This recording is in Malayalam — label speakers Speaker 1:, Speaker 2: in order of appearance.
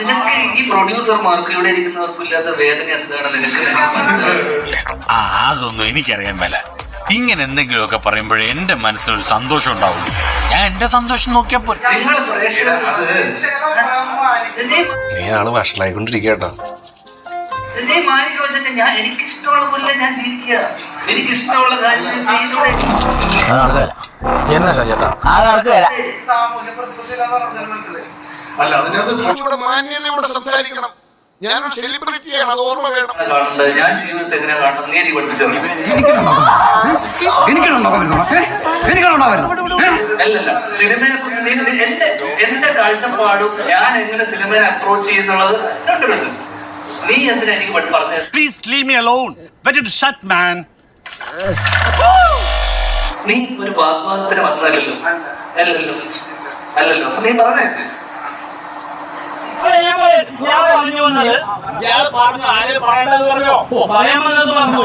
Speaker 1: നിനക്ക് ഈ പ്രൊഡ്യൂസർമാർക്ക് ഇവിടെ ഇരിക്കുന്നവർക്കും ഇല്ലാത്ത വേദന എന്താണ്? നിനക്ക്
Speaker 2: ആ അതൊന്നും എനിക്കറിയാൻ മേല. ഇങ്ങനെ എന്തെങ്കിലുമൊക്കെ പറയുമ്പോഴേ എന്റെ മനസ്സിലൊരു സന്തോഷം ഉണ്ടാവുള്ളൂ. ഞാൻ എന്റെ സന്തോഷം നോക്കിയപ്പോ
Speaker 3: ആൾ വഷളായിക്കൊണ്ടിരിക്കട്ടോ
Speaker 1: ഞാൻ എനിക്കിഷ്ടമുള്ള പോലെ ഞാൻ ജീവിക്കുക. എനിക്കിഷ്ടമുള്ള കാര്യം ഞാൻ ചെയ്തോടെ
Speaker 4: എന്നാ ചേട്ടാ
Speaker 3: അല്ല അതിനകത്ത് കുറച്ചുകൂടെ മാന്യത ഇവിടെ സംസാരിക്കണം. ഞാനൊരു സെലിബ്രിറ്റിയാണ് അത് ഓർമ്മ വേണം.
Speaker 1: കാണുന്നത് ഞാൻ ജീവിതത്തെ എങ്ങനെ കാണണം. നീ എനിക്ക് പഠിപ്പിച്ചോ അല്ലല്ല സിനിമയെ കുറിച്ച് നീ എന്റെ എന്റെ കാഴ്ചപ്പാടും ഞാൻ എങ്ങനെ സിനിമയെ അപ്രോച്ച് ചെയ്യുന്നുള്ളത് രണ്ട് നീ എന്തിനാ എനിക്ക് പറഞ്ഞത്?
Speaker 2: Please leave me alone better to shut man
Speaker 1: നീ ഒരു വാഗ്വാദത്തിന് വന്നതല്ലോ അല്ലല്ലോ. അല്ലല്ലോ. നീ പറഞ്ഞേക്ക്
Speaker 5: ഞാൻ പറഞ്ഞു വന്നത് ഇയാൾ പറഞ്ഞു ആര് പറയണ്ടെന്ന് പറഞ്ഞോ പറയാൻ വന്നത് പറഞ്ഞു